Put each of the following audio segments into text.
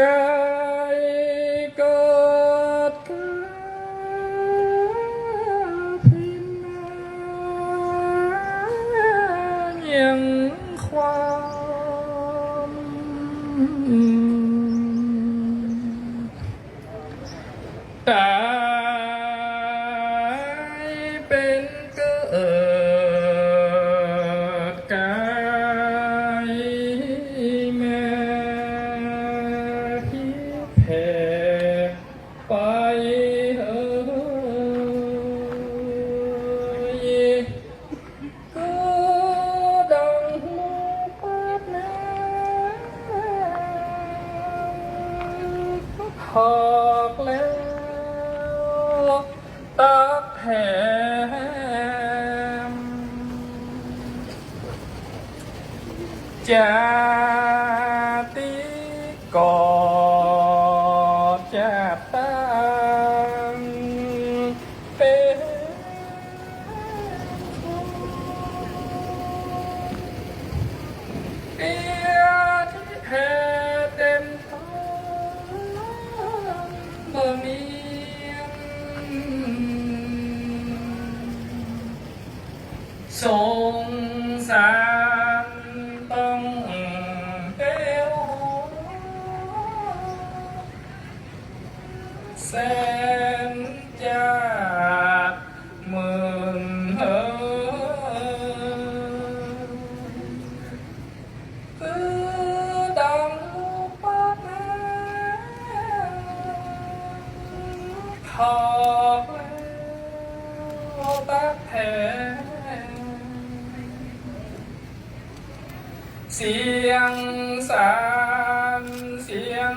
กายกอดกพินายังความแต่ จะติกอดจะตังเป็นเอียที่แท้เต็ สียงสารเสีย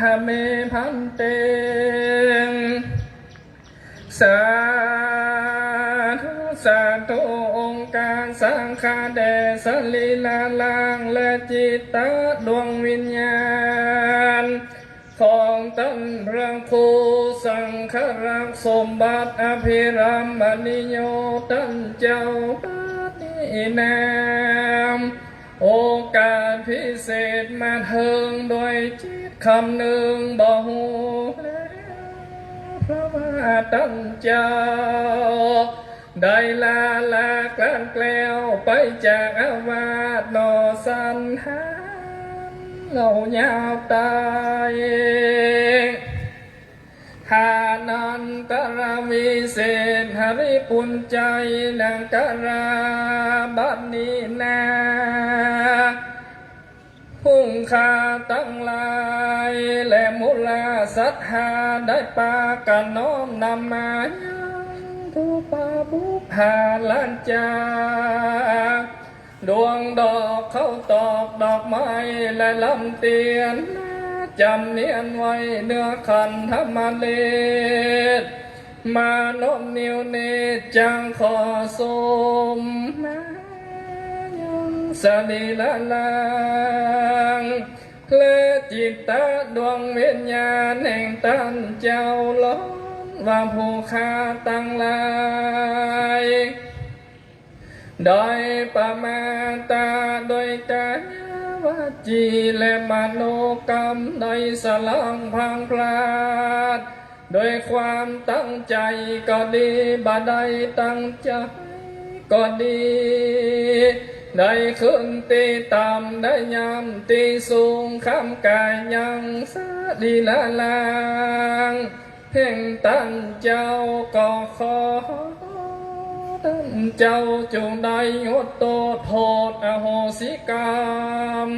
ธรรมเมพันเตสาธุสาธุองค์การสังฆาแด่สลีลาลางและจิตตดวงวิญญาณ ของตันพระครูสังฆรักษ์สมบัติอภิรามณิโยตันเจ้าบ้านนี้นาม โอกาสพิเศษมาเทิงโดยจิตคำหนึ่งบ่หูแล้วพระว่าตั้งเจ้า ได้ลาลากลางแกล้วไปจากอาวาสนอสันหานเรายาวตาย หานันตรวิเศษหริปุญใจนังกราบัดนีนาพุ่งคาตั้งลาย และมุลาสัทธาได้ปากันน้อมนำมายังทุปาบุพาลันจาดวงดอกเข้าตอกดอกไม้และลำเตียน จำเนียนไว้เนื้อคันธรรมเลศมานมนิวเนจังขอสมมาสลีละลางเคลจิตตาดวงวิญญาณแห่งตันเจ้าล้นว่าผู้คาตั้งลายโดยประมาตาโดยกา จีและมโนกรรมโดยสลังพังพลาด โดยความตั้งใจก็ดีบ่ได้ตั้งใจก็ดีได้ขึ้นตีต่ำได้ยำตีสูงคำกายยังสาดีละลาง เพ่งตั้งเจ้าก็ขอตั้ง เจ้าจงได้งดโตษโทษอโหสิกรรม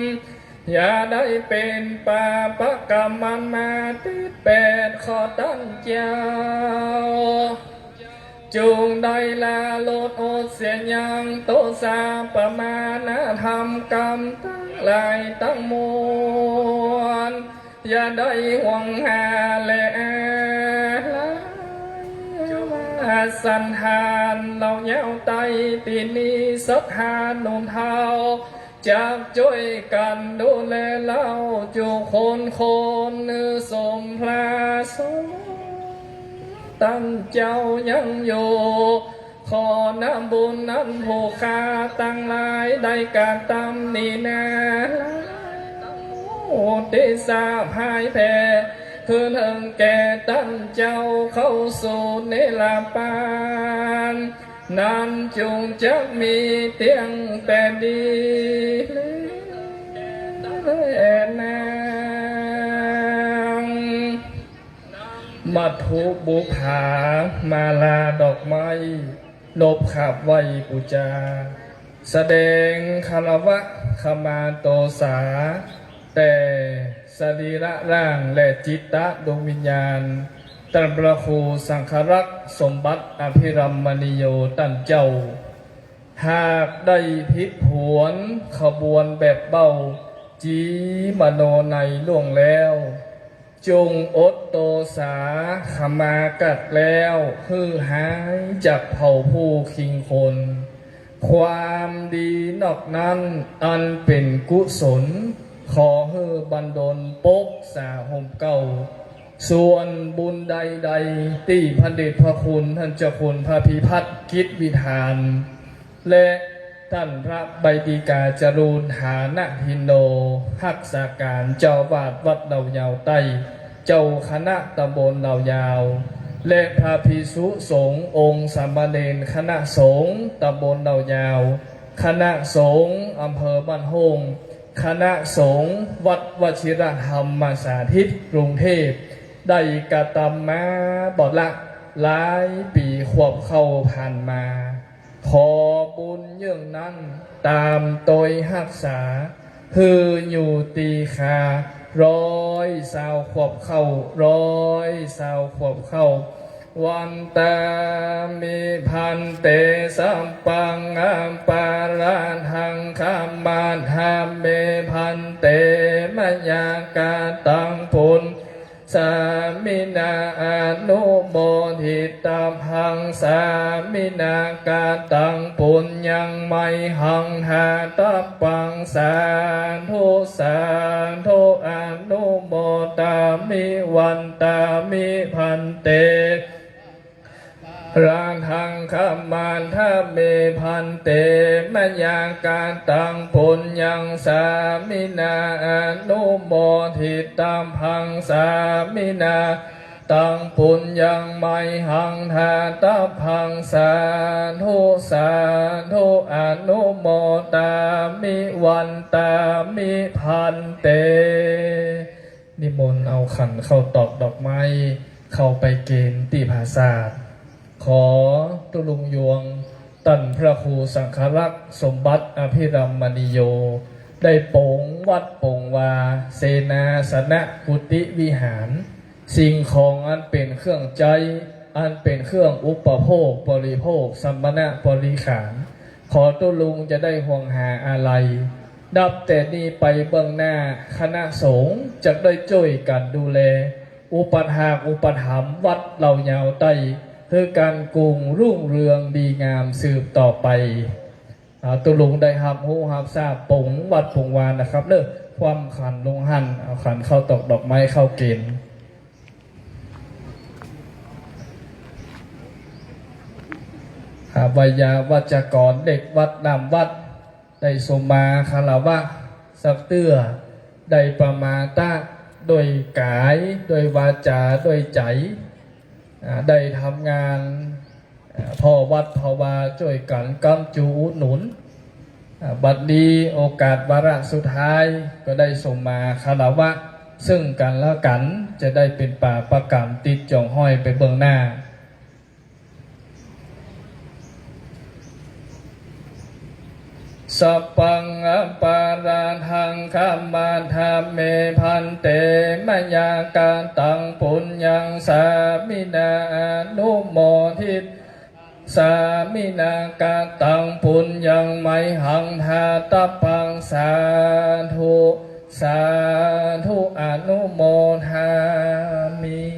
อย่าได้เป็นปาปกรรมมันมาติดแปดขอตั้งเจ้า จงได้ลาโลดโอเสียยังโตสาประมาณธรรมกรรมทั้งหลายตั้งมวลอย่าได้หวงหา สันหานเราเย้าไตตีนี้สักหานุนเทาจากช่วยกันดูแลเราจูคนคนนือสมพระสงฆ์ตั้งเจ้ายังอยู่ขอน้ำบุญนั้นผูคาตั้งหลายได้การตำนี่นาติสาพายแพ้ คืนเฮิงแก่ตั้งเจ้าเข้าสู่เนลาปานนั้นจงจะมีเตียงแต่ดีแลนางมัทุบุภามาลาดอกไม้นบขับไว้ปูจา แสดงคารวะขมาโตสาแต่ สรีระร่างและจิตตะดวงวิญญาณตันประคูสังครักษ์สมบัติอภิรัมมณีโยตันเจ้า หากได้พิผวนขบวนแบบเบ้า จีมโนในล่วงแล้ว จงอดโตสาขมากัดแล้วฮือหายจากเผ่าผู้คิงคน ความดีนอกนั้นอันเป็นกุศล ขอเฮอบันดลปกสาหมเก่า ส่วนบุญใดๆที่พันเดชพระคุณท่านเจ้าคุณพระพิพัฒน์คิดวิธาน และท่านพระใบดีกาจรูนหานะฮินโนหักษาการเจ้าวาดวัดเหล่ายาวใต้ เจ้าคณะตำบลเหล่ายาว และพระภิกษุสงฆ์องค์สามเณรคณะสงฆ์ตำบลเหล่ายาว คณะสงฆ์อำเภอบ้านโฮง คณะสงฆ์วัดวชิรธรรมสาธิตกรุงเทพ ได้กระทำมาบอดละหลายปีขวบเข้าผ่านมา ขอบุญเยื่องนั้นตามโดยหักษา คืออยู่ตีคา ร้อยสาวขวบเข้า ร้อยสาวขวบเข้า วันตามีพันเตสัมปังอามปาลาทังามาธาเมพันเตมยากาตังพุนสามินาอนุโมทิตาพังสามินากาตังปุญญังไม่หังหาตาปังสาธุสาธุอนุโมตามิวันตามิพั ร่างทางขมานถ้าเมพันเตมยาการตังปุญญังสามินาอนุโมทิตามพังสามินาตังปุญญังไม่หังทาตาพังสาธุสาธุอนุโมตามิวันตามิพันเต นิมนต์เอาขันเข้าตอกดอกไม้ เข้าไปเกณฑ์ตีภาษาท ขอตุลุงยวงตันพระครูสังฆรักษ์สมบัติอภิรัมมณีโย ได้โปงวัดโปงวา เสนาสนะกุติวิหาร สิ่งของอันเป็นเครื่องใจ อันเป็นเครื่องอุปโภคบริโภคสัมมณะบริขาร ขอตุลุงจะได้ห่วงหาอะไร ดับแต่นี้ไปเบื้องหน้าคณะสงฆ์จะได้ช่วยกันดูแล อุปถากอุปถัมภ์วัดเหล่ายาวใต้ เพื่อการกรุงรุ่งเรืองดีงามสืบต่อไปตุลุงได้หับหูหับทราบปงวัดปงวานนะครับเด้อความขันลงหันเอาขันเข้าตอกดอกไม้เข้าเกณฑ์หาวยาวัจกรเด็กวัดนำวัด ได้สมมาคารวะสักเตื้อได้ประมาตะโดยกาย โดยวาจา โดยใจ ได้ทำงานพ่อวัดพ่อวาช่วยกันกำจูอุดหนุน บัดนี้โอกาสวาระสุดท้ายก็ได้ส่งมาคารวะ ซึ่งกันและกันจะได้เป็นป่าประกรรมติดจองห้อยไปเบื้องหน้า สัพพังอปาราทังคัมมาธาเมพันเตมยาการตังปุญญังสามินาอนุโมทิตสามินากาตังปุญญังไมหังทาตปังสาธุสาธุอนุโมทามิ